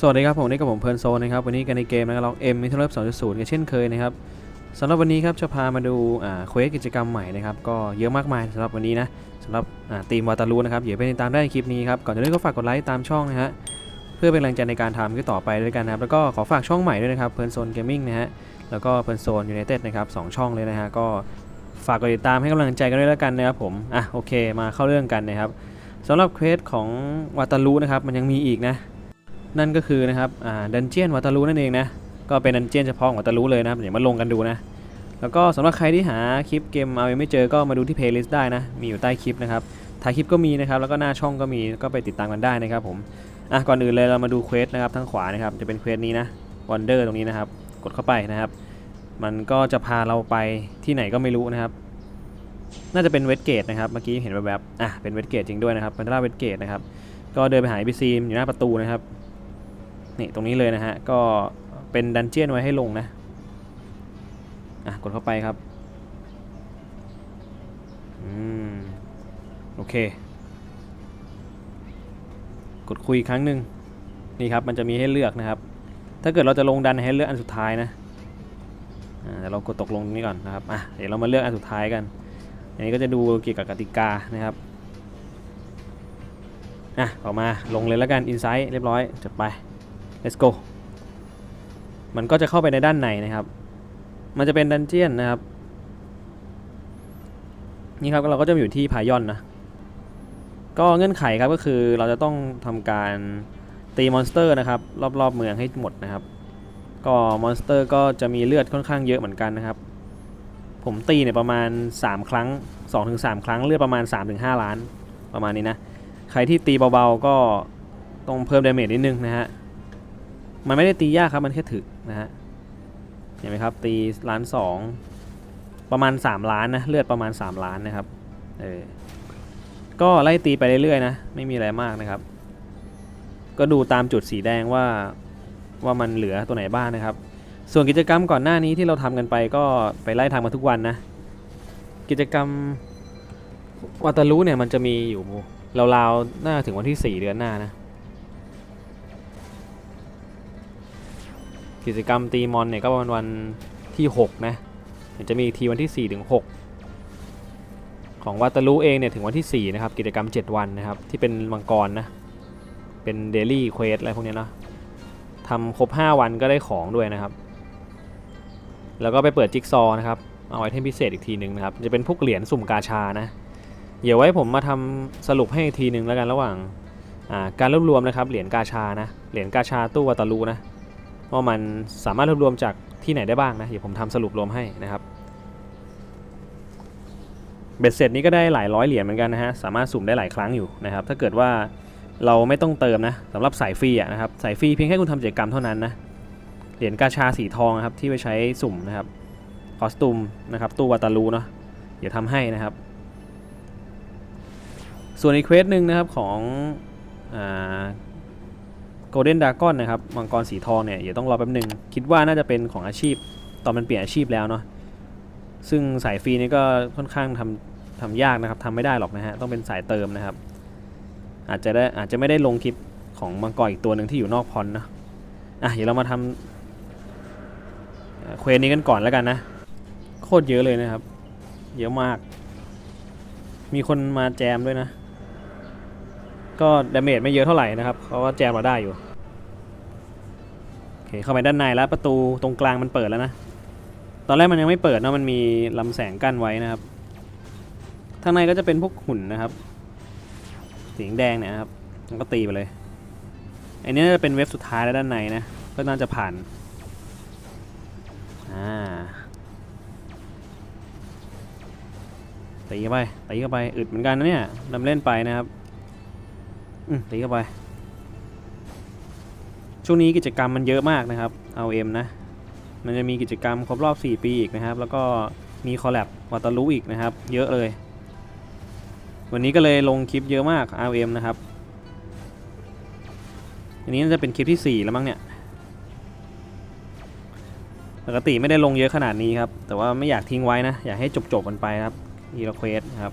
สวัสดีครับผมนี่กับผมเพลินโซนนะครับวันนี้กันในเกมนะครับล็อกเอ็มมิทเลฟสองจุดศูนย์กันเช่นเคยนะครับสำหรับวันนี้ครับจะพามาดูอ่าเควสกิจกรรมใหม่นะครับก็เยอะมากมายสำหรับวันนี้นะสำหรับอ่าทีมวาตารูนะครับอย่าไปติดตามได้ในคลิปนี้ครับก่อนจะเริ่มก็ฝากกดไลค์ตามช่องนะฮะเพื่อเป็นแรงใจในการทำคลิปต่อไปด้วยกันนะครับแล้วก็ขอฝากช่องใหม่ด้วยนะครับเพลินโซนเกมมิ่งนะฮะแล้วก็เพลินโซนยูไนเต็ดนะครับสองช่องเลยนะฮะก็ฝากกดติดตามให้กำลังใจกันด้วยแล้วกันนะครับผมอะโอเคมาเข้าเรื่องกันนะครับสำหรับเควสของวาตารูนะครับมันยังมีอีกนะ นั่นก็คือนะครับดันเจียนวัตารูนั่นเองนะก็เป็นดันเจียนเฉพาะของวัตารูเลยนะครับเดี๋ยวมาลงกันดูนะแล้วก็สำหรับใครที่หาคลิปเกมเอายังไม่เจอก็มาดูที่เพลย์ลิสต์ได้นะมีอยู่ใต้คลิปนะครับท้ายคลิปก็มีนะครับแล้วก็หน้าช่องก็มีก็ไปติดตามกันได้นะครับผมอะก่อนอื่นเลยเรามาดูเควสนะครับทางขวานะครับจะเป็นเควสนี้นะวันเดอร์ตรงนี้นะครับกดเข้าไปนะครับ มันก็จะพาเราไปที่ไหนก็ไม่รู้นะครับ น่าจะเป็นเวสเกตนะครับเมื่อกี้เห็นแวบๆอะเป็นเวสเกตจริงด้วยนะครับเป็นล่าเวสเกตนะครับก็เดินไปหาบีซีอยู่หน้าประตูนะครับ นี่ตรงนี้เลยนะฮะ ก็เป็นดันเจียนไว้ให้ลงนะ อะ กดเข้าไปครับ อืม โอเค กดคุยอีกครั้งหนึ่งนี่ครับ มันจะมีให้เลือกนะครับ ถ้าเกิดเราจะลงดันให้เลือกอันสุดท้ายนะอ่าเดี๋ยวเรากดตกลงตรงนี้ก่อนนะครับ อะ เดี๋ยวเรามาเลือกอันสุดท้ายกัน อันนี้ก็จะดูเกี่ยวกับกติกานะครับ อะ ออกมาลงเลยแล้วกัน อินไซต์เรียบร้อยจบไป let's go มันก็จะเข้าไปในด้านในนะครับ มันจะเป็นดันเจียนนะครับ นี่ครับเราก็จะอยู่ที่พายอนนะ ก็เงื่อนไขครับก็คือเราจะต้องทำการตีมอนสเตอร์นะครับ รอบๆเมืองให้หมดนะครับ ก็มอนสเตอร์ก็จะมีเลือดค่อนข้างเยอะเหมือนกันนะครับ ผมตีเนี่ยประมาณ 3 ครั้ง 2-3 ครั้งเลือดประมาณ 3-5 ล้านประมาณนี้นะ ใครที่ตีเบาๆก็ต้องเพิ่มดาเมจนิดนึงนะฮะ มันไม่ได้ตียากครับมันแค่ถึกนะฮะเห็นไหมครับตีล้านสองประมาณ 3 ล้านนะเลือดประมาณ 3 ล้านนะครับเออก็ไล่ตีไปเรื่อยๆนะไม่มีอะไรมากนะครับ ก็ดูตามจุดสีแดงว่าว่ามันเหลือตัวไหนบ้างนะครับ ส่วนกิจกรรมก่อนหน้านี้ที่เราทำกันไปก็ไปไล่ทำมาทุกวันนะ กิจกรรมวัตารุเนี่ยมันจะมีอยู่ราวๆน่าถึงวันที่ 4 เดือนหน้านะ กิจกรรมตีมอนเนี่ยก็ประมาณวันที่6นะเดี๋ยวจะมีทีวันที่4ถึง6ของวาตารุเองเนี่ยถึงวันที่4นะครับกิจกรรม 7 วันนะครับที่เป็นมังกรนะเป็นเดลี่เควสอะไรพวกนี้เนาะทำครบ 5 วันก็ได้ของด้วยนะครับ แล้วก็ไปเปิดจิ๊กซอนะครับเอาไอเทมพิเศษอีกทีหนึ่งนะครับ จะเป็นพวกเหรียญสุ่มกาชานะ เดี๋ยวไว้ผมมาทำสรุปให้อีกทีหนึ่งแล้วกันระหว่างาการรวบรวมนะครับเหรียญกาชานะ เหรียญกาชาตู้วาตารุนะ ว่ามันสามารถรวบรวมจากที่ไหนได้บ้างนะเดี๋ยวผมทำสรุปรวมให้นะครับเบ็ดเสร็จนี้ก็ได้หลายร้อยเหรียญเหมือนกันนะฮะสามารถสุ่มได้หลายครั้งอยู่นะครับถ้าเกิดว่าเราไม่ต้องเติมนะสำหรับสายฟรีอะนะครับสายฟรีเพียงแค่คุณทำกิจกรรมเท่านั้นนะเหรียญกาชาสีทองนะครับที่ไปใช้สุ่มนะครับคอสตูมนะครับตู้วาตาลูเนาะเดี๋ยวทำให้นะครับ ส่วนอีกเควสหนึ่งนะครับของอ่า โกลเด้นดากอนนะครับมังกรสีทองเนี่ยเดี๋ยวต้องรอแป๊บหนึ่งคิดว่าน่าจะเป็นของอาชีพ ตอนมันเปลี่ยนอาชีพแล้วเนาะซึ่งสายฟรีนี่ก็ค่อนข้างทำทำยากนะครับทำไม่ได้หรอกนะฮะต้องเป็นสายเติมนะครับ อาจจะได้อาจจะไม่ได้ลงคลิปของมังกรอีกตัวหนึ่งที่อยู่นอกพอนนะอะเดี๋ยวเรามาทำเอ่อเควสนี้กันก่อนแล้วกันนะ โคตรเยอะเลยนะครับ เยอะมาก มีคนมาแจมด้วยนะ ก็ดาเมจไม่เยอะเท่าไหร่นะครับเพราะว่าแจมเราได้อยู่โอเคเข้าไปด้านในแล้วประตูตรงกลางมันเปิดแล้วนะ ตอนแรกมันยังไม่เปิดเนอะมันมีลำแสงกั้นไว้นะครับข้างในก็จะเป็นพวกหุ่นนะครับสีแดงเนี่ยครับมันก็ตีไปเลยอันนี้น่าจะเป็นเว็บสุดท้ายแล้วด้านในนะก็น่าจะผ่านอ่าตีเข้าไปตีเข้าไปอึดเหมือนกันนะเนี่ยดำเล่นไปนะครับ อืมตีเข้าไป ช่วงนี้กิจกรรมมันเยอะมากนะครับเอาเอ็มนะ มันจะมีกิจกรรมครบรอบ 4 ปีอีกนะครับ แล้วก็มีคอลแลบวัตารุอีกนะครับ เยอะเลย วันนี้ก็เลยลงคลิปเยอะมาก RM นะครับ อันนี้น่าจะเป็นคลิปที่ 4 แล้วมั้งเนี่ยปกติไม่ได้ลงเยอะขนาดนี้ครับ แต่ว่าไม่อยากทิ้งไว้นะ อยากให้จบๆกันไปครับอีลเควสนะครับ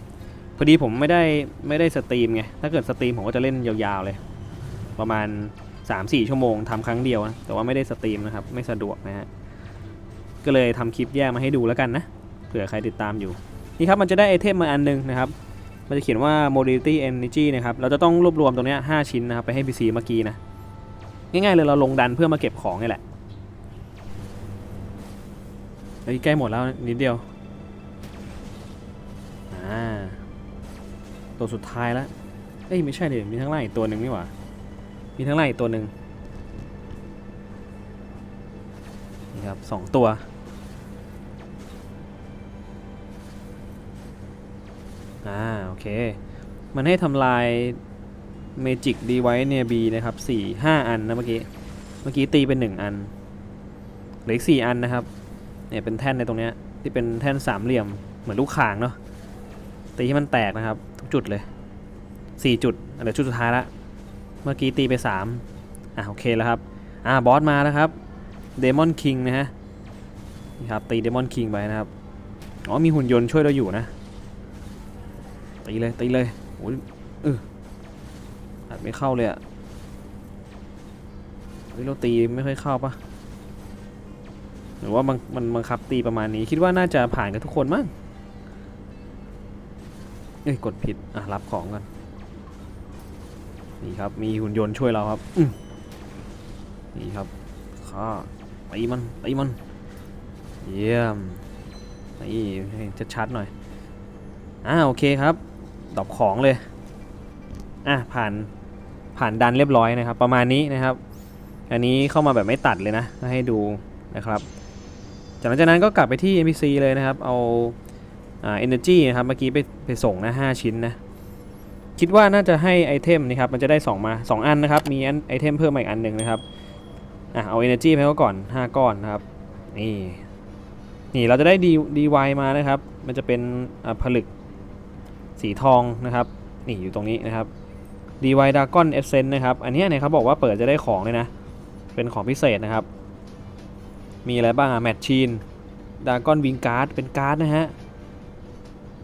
อดีผมไม่ได้ไม่ได้สตรีมไง ถ้าเกิดสตรีมผมก็จะเล่นยาวๆเลย ประมาณ 3-4 ชั่วโมงทำครั้งเดียวนะแต่ว่าไม่ได้สตรีมนะครับ ไม่สะดวกนะฮะ ก็เลยทำคลิปแยกมาให้ดูแล้วกันนะ เผื่อใครติดตามอยู่ นี่ครับมันจะได้ไอเทมมาอันหนึงนะครับ มันจะเขียนว่า modality energy นะครับ เราจะต้องรวบรวมตรงนี้5ชิ้นนะครับ ไปให้ PC เมื่อกี้นะ ง่ายๆเลยเราลงดันเพื่อมาเก็บของนี่แหละเฮ้ยใกล้หมดแล้วนิดเดียว ตัวสุดท้ายแล้วเอ้ยไม่ใช่เดี๋ยวมีทั้างล่างอีกตัวหนึ่งนี่หว่า มีทั้างล่างอีกตัวหนึ่งนี่ครับสองตัวอ่าโอเค มันให้ทำลายเมจิกดีไว้เนี่ยบีนะครับสี่ห้าอันนะเมื่อกี้ เมื่อกี้ตีเป็นหนึ่งอันเหลืออีกสี่อันนะครับเนี่ยเป็นแท่นในตรงเนี้ยที่เป็นแท่นสามเหลี่ยมเหมือนลูกข่างเนาะตีให้มันแตกนะครับ จุดเลยสี่จุดเดี๋ยวจุดสุดท้ายละเมื่อกี้ตีไปสามอะโอเคแล้วครับอ่าบอสมาแล้วครับเดมอนคิงนะฮะนี่ครับตีเดมอนคิงไปนะครับอ๋อมีหุ่นยนต์ช่วยเราอยู่นะตีเลยตีเลยโอ้ยเอออัดไม่เข้าเลยอะเฮ้ยเราตีไม่ค่อยเข้าปะหรือว่ามันมันบังคับตีประมาณนี้คิดว่าน่าจะผ่านกันทุกคนมั้ง เอ้ยกดผิด อะ รับของกันนี่ครับ มีหุ่นยนต์ช่วยเราครับนี่ครับข้าตีมันตีมัน เยี่ยมนี่ให้ชัดๆหน่อย อ่าโอเคครับดอปของเลย อะผ่านผ่านดันเรียบร้อยนะครับ ประมาณนี้นะครับ อันนี้เข้ามาแบบไม่ตัดเลยนะให้ดูนะครับ จากนั้นจากนั้นก็กลับไปที่ NPC เลยนะครับ เอา อ่า energy นะครับเมื่อกี้ไปไปส่งนะ5ชิ้นนะคิดว่าน่าจะให้ไอเทมนี่ครับมันจะได้ 2 มา 2 อันนะครับ มีอันไอเทมเพิ่มมาอีกอันหนึ่งนะครับอะเอา energy ไปก่อน 5 ก้อนนะครับ นี่นี่เราจะได้ดีดีวมานะครับ มันจะเป็นอ่าผลึกสีทองนะครับ นี่อยู่ตรงนี้นะครับ DY Dragon Essence นะครับ อันนี้เนี่ยเขาบอกว่าเปิดจะได้ของเลยนะ เป็นของพิเศษนะครับ มีอะไรบ้างอะแมทชีนดากอนวิงการ์ดเป็นการ์ดนะฮะ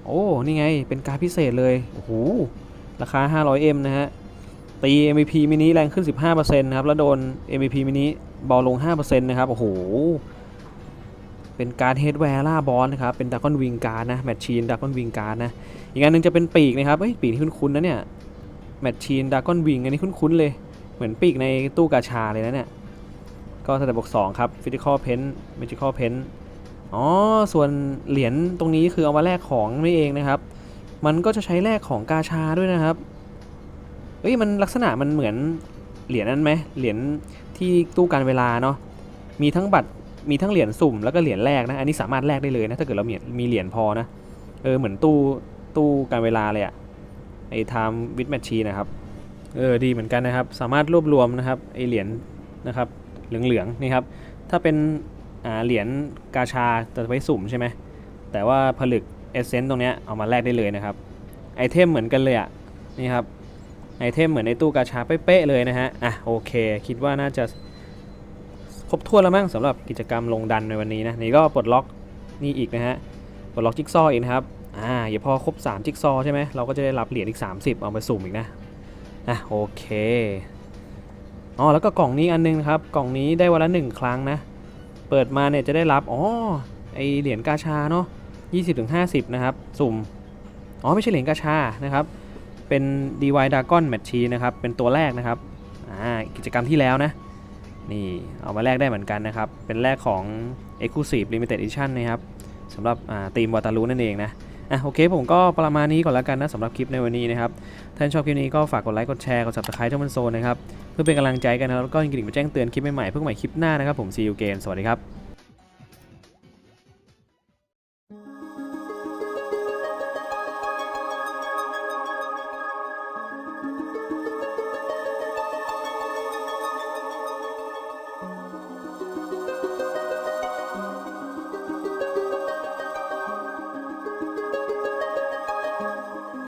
โอ้ นี่ไง เป็นการพิเศษเลย โอ้โห ราคา 500M นะฮะ ตี MVP มินิแรงขึ้น 15%นะครับ แล้วโดน MVP มินิบอลลง 5%นะครับ โอ้โห เป็นการเฮดแวร์ล่าบอสนะครับ เป็นดากอนวิงการนะ แมทชีนดากอนวิงการนะ อีกอันหนึงจะเป็นปีกนะครับ เอ้ย ปีกที่คุ้นๆนะเนี่ย แมทชีนดากอนวิงอันนี้คุ้นๆเลย เหมือนปีกในตู้กาชาเลยนะเนี่ย ก็สเต็ปบวก2ครับฟิสิกอลเพนเมจิคอลเพน อ๋อ ส่วนเหรียญตรงนี้คือเอามาแลกของนี่เองนะครับ มันก็จะใช้แลกของกาชาด้วยนะครับเอ้ย มันลักษณะมันเหมือนเหรียญนั้นไหมเหรียญที่ตู้การเวลาเนาะ มีทั้งบัตร มีทั้งเหรียญสุ่มแล้วก็เหรียญแรกนะ อันนี้สามารถแลกได้เลยนะ ถ้าเกิดเรามีมีเหรียญพอนะ เออ เหมือนตู้ตู้การเวลาเลยอะไอ้ time with machine นะครับ เออ ดีเหมือนกันนะครับ สามารถรวบรวมนะครับไอเหรียญนะครับ เหลืองๆนี่ครับ ถ้าเป็น เหรียญกาชาจะไว้สุ่มใช่ไหมแต่ว่าผลึกเอเซนต์ตรงนี้เอามาแลกได้เลยนะครับไอเทมเหมือนกันเลยอะนี่ครับไอเทมเหมือนในตู้กาชาเป๊ะเลยนะฮะอะโอเค คิดว่าน่าจะครบถ้วนแล้วมั้งสำหรับกิจกรรมลงดันในวันนี้นะนี่ก็ปลดล็อกนี่อีกนะฮะปลดล็อกจิ๊กซอว์อีกนะครับอ่าอย่าพอครบ 3 จิ๊กซอว์ใช่ไหมเราก็จะได้รับเหรียญอีก 30 เอาไปสุ่มอีกนะอะโอเคอ๋อแล้วก็กล่องนี้อันนึงครับ กล่องนี้ได้วันละ 1 ครั้งนะ เปิดมาเนี่ยจะได้รับ อ๋อ ไอเหรียญกาชาเนาะ20-50 นะครับ สุ่ม อ๋อ ไม่ใช่เหรียญกาชา นะครับ เป็น DY Dragon Machine นะครับ เป็นตัวแรกนะครับ อ่า กิจกรรมที่แล้วนะ นี่ เอามาแลกได้เหมือนกันนะครับ เป็นแรกของ Exclusive Limited Edition นะครับสำหรับทีมวาตารูนั่นเองนะ อะโอเคผมก็ประมาณนี้ก่อนแล้วกันนะสำหรับคลิปในวันนี้นะครับถ้าชอบคลิปนี้ก็ฝากกดไลค์กดแชร์กด subscribe ช่องมันโซนนะครับเพื่อเป็นกำลังใจกันนะแล้วก็ยิงกระดิ่งมาแจ้งเตือนคลิปใหม่ๆเพื่อใหม่คลิปหน้านะครับผมซีอูเกมสวัสดีครับ